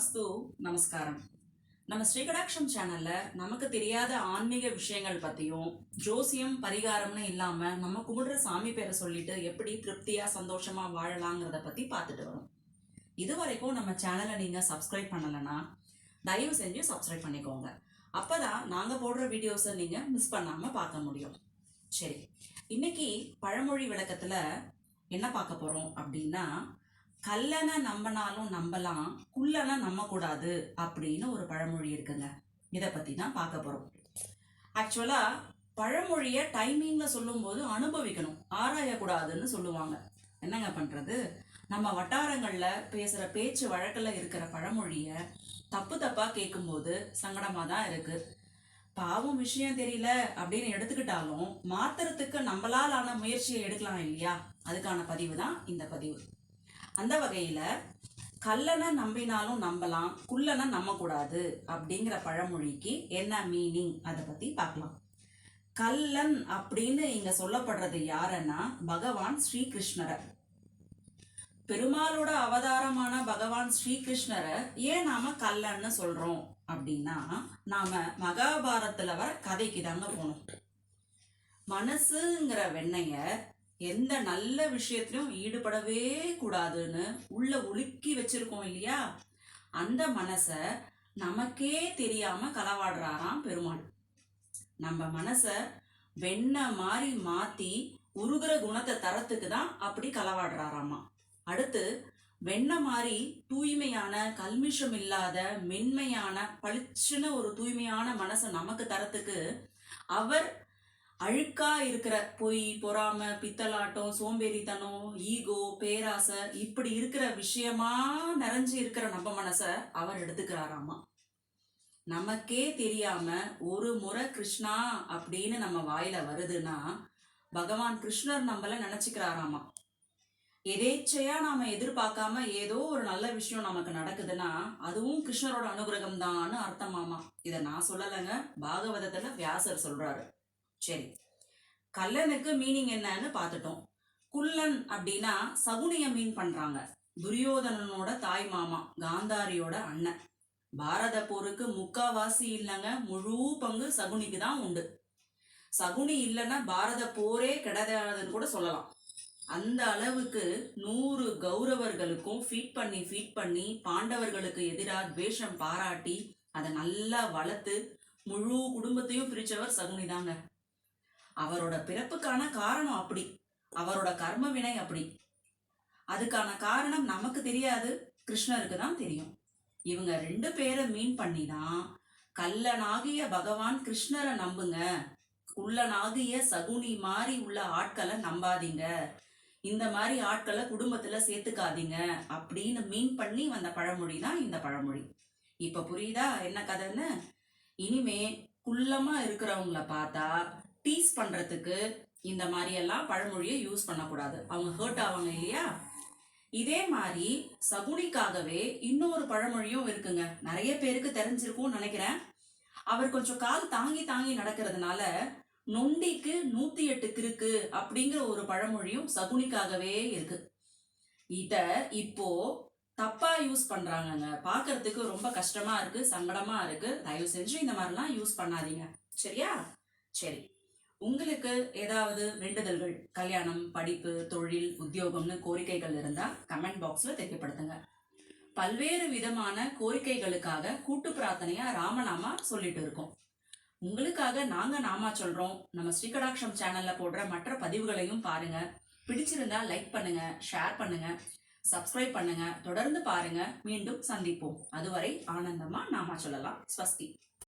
அஸ்து நமஸ்காரம். நம்ம ஸ்ரீகடாட்சம் சேனல்ல நமக்கு தெரியாத ஆன்மீக விஷயங்கள் பத்தியும் ஜோசியம் பரிகாரம்னு இல்லாம நம்ம கும்பிடுற சாமி பேரை சொல்லிட்டு எப்படி திருப்தியா சந்தோஷமா வாழலாங்கிறத பத்தி பார்த்துட்டு வரோம். இது வரைக்கும் நம்ம சேனலை நீங்க சப்ஸ்கிரைப் பண்ணலைன்னா தயவு செஞ்சு சப்ஸ்கிரைப் பண்ணிக்கோங்க. அப்பதான் நாங்க போடுற வீடியோஸை நீங்க மிஸ் பண்ணாம பார்க்க முடியும். சரி இன்னைக்கு பழமொழி விளக்கத்துல என்ன பார்க்க போறோம் அப்படின்னா கல்லனை நம்பினாலும் நம்பலாம் குள்ளனை நம்பக்கூடாது அப்படின்னு ஒரு பழமொழி இருக்குங்க. இதை பத்தி தான் பார்க்க போறோம். ஆக்சுவலா பழமொழியை டைமிங்ல சொல்லும்போது அனுபவிக்கணும். ஆராயக்கூடாதுன்னு சொல்லுவாங்க. என்னங்க பண்றது? நம்ம வட்டாரங்கள்ல பேசுற பேச்சு வழக்கில் இருக்கிற பழமொழிய தப்பு தப்பா கேட்கும்போது சங்கடமா தான் இருக்கு. பாவம் விஷயம் தெரியல அப்படின்னு எடுத்துக்கிட்டாலும் மாத்திரத்துக்கு நம்மளால் ஆன முயற்சியை எடுக்கலாம் இல்லையா? அதுக்கான பதிவு தான் இந்த பதிவு. அந்த வகையில் கல்லனை நம்பினாலும் நம்பலாம் குள்ளனை நம்பக்கூடாது அப்படிங்கிற பழமொழிக்கு என்ன மீனிங் அதை பத்தி பார்க்கலாம். கல்லன் அப்படின்னு இங்கே சொல்லப்படுறது யாருன்னா பகவான் ஸ்ரீகிருஷ்ணரை. பெருமாளோட அவதாரமான பகவான் ஸ்ரீகிருஷ்ணரை ஏன் நாம கல்லன்னு சொல்றோம் அப்படின்னா நாம மகாபாரத்தில் வர கதைக்கு தாங்க போனோம். மனசுங்கிற வெண்ணைய எந்த நல்ல விஷயத்திலும் ஈடுபடவே கூடாதுன்னு உள்ள உலுக்கி வச்சிருக்கோம் இல்லையா? அந்த மனச நமக்கே தெரியாம களவாடுறாராம் பெருமாள். நம்ம மனச வெண்ண மாதிரி மாத்தி உருகிற குணத்தை தரத்துக்கு தான் அப்படி களவாடுறாராமா. அடுத்து வெண்ண மாதிரி தூய்மையான கல்மிஷம் இல்லாத மென்மையான பளிச்சுன்னு ஒரு தூய்மையான மனசை நமக்கு தரத்துக்கு அவர் அழுக்கா இருக்கிற பொய் பொறாம பித்தலாட்டம் சோம்பேறித்தனம் ஈகோ பேராசை இப்படி இருக்கிற விஷயமா நிறைஞ்சு இருக்கிற நம்ம மனச அவர் எடுத்துக்கிறாராமா? நமக்கே தெரியாம ஒரு முறை கிருஷ்ணா அப்படின்னு நம்ம வாயில வருதுன்னா பகவான் கிருஷ்ணர் நம்மள நினைச்சுக்கிறாராமா? எதேச்சையா நாம எதிர்பார்க்காம ஏதோ ஒரு நல்ல விஷயம் நமக்கு நடக்குதுன்னா அதுவும் கிருஷ்ணரோட அனுகிரகம் தான்னு அர்த்தமாமா? இதை நான் சொல்லலைங்க. பாகவதத்துல வியாசர் சொல்றாரு. சரி. கல்லனுக்கு மீனிங் என்னன்னு பார்த்துட்டோம். குள்ளன் அப்படின்னா சகுனிய மீன் பண்றாங்க. துரியோதனனோட தாய் மாமா காந்தாரியோட அண்ணன். பாரத போருக்கு முக்காவாசி இல்லைங்க முழு பங்கு சகுனிக்கு தான் உண்டு. சகுனி இல்லைன்னா பாரத போரே கிடையாதுன்னு கூட சொல்லலாம். அந்த அளவுக்கு நூறு கௌரவர்களுக்கும் ஃபீட் பண்ணி ஃபீட் பண்ணி பாண்டவர்களுக்கு எதிராக துவேஷம் பாராட்டி அதை நல்லா வளர்த்து முழு குடும்பத்தையும் பிரிச்சவர் சகுனி தாங்க அவரோட பிறப்புக்கான காரணம் அப்படி. அவரோட கர்ம வினை அப்படி. அதுக்கான காரணம் நமக்கு தெரியாது. கிருஷ்ணருக்கு தான் தெரியும். இவங்க ரெண்டு பேரை மீன் பண்ணி தான் கல்லனாகிய பகவான் கிருஷ்ணரை நம்புங்க. குள்ளனாகிய சகுனி மாதிரி உள்ள ஆட்களை நம்பாதீங்க. இந்த மாதிரி ஆட்களை குடும்பத்துல சேர்த்துக்காதீங்க அப்படின்னு மீன் பண்ணி வந்த பழமொழி தான் இந்த பழமொழி. இப்ப புரியுதா? என்ன கதைன்னு? இனிமே குள்ளமா இருக்கிறவங்கள பார்த்தா டீஸ் பண்றதுக்கு இந்த மாதிரி எல்லாம் பழமொழியை யூஸ் பண்ணக்கூடாது. அவங்க ஹர்ட் ஆவாங்க இல்லையா? இதே மாதிரி சகுனிக்காகவே இன்னொரு பழமொழியும் இருக்குங்க. நிறைய பேருக்கு தெரிஞ்சிருக்கும்னு நினைக்கிறேன். அவர் கொஞ்சம் கால் தாங்கி தாங்கி நடக்கிறதுனால நொண்டிக்கு நூத்தி எட்டு கிறுக்கு அப்படிங்கிற ஒரு பழமொழியும் சகுனிக்காகவே இருக்கு. இத இப்போ தப்பா யூஸ் பண்றாங்கங்க. பாக்குறதுக்கு ரொம்ப கஷ்டமா இருக்கு சங்கடமா இருக்கு. தயவு செஞ்சு இந்த மாதிரிலாம் யூஸ் பண்ணாதீங்க. சரியா? சரி. உங்களுக்கு ஏதாவது வேண்டுதல்கள் கல்யாணம் படிப்பு தொழில் உத்தியோகம்னு கோரிக்கைகள் இருந்தா கமெண்ட் பாக்ஸ்ல தெரியப்படுத்துங்க. பல்வேறு விதமான கோரிக்கைகளுக்காக கூட்டு பிரார்த்தனையா ராமநாமா சொல்லிட்டு இருக்கோம். உங்களுக்காக நாங்க நாமா சொல்றோம். நம்ம ஸ்ரீகடாட்சம் சேனல்ல போடுற மற்ற பதிவுகளையும் பாருங்க. பிடிச்சிருந்தா லைக் பண்ணுங்க ஷேர் பண்ணுங்க சப்ஸ்கிரைப் பண்ணுங்க. தொடர்ந்து பாருங்க. மீண்டும் சந்திப்போம். அதுவரை ஆனந்தமா நாமா சொல்லலாம். ஸ்வஸ்தி.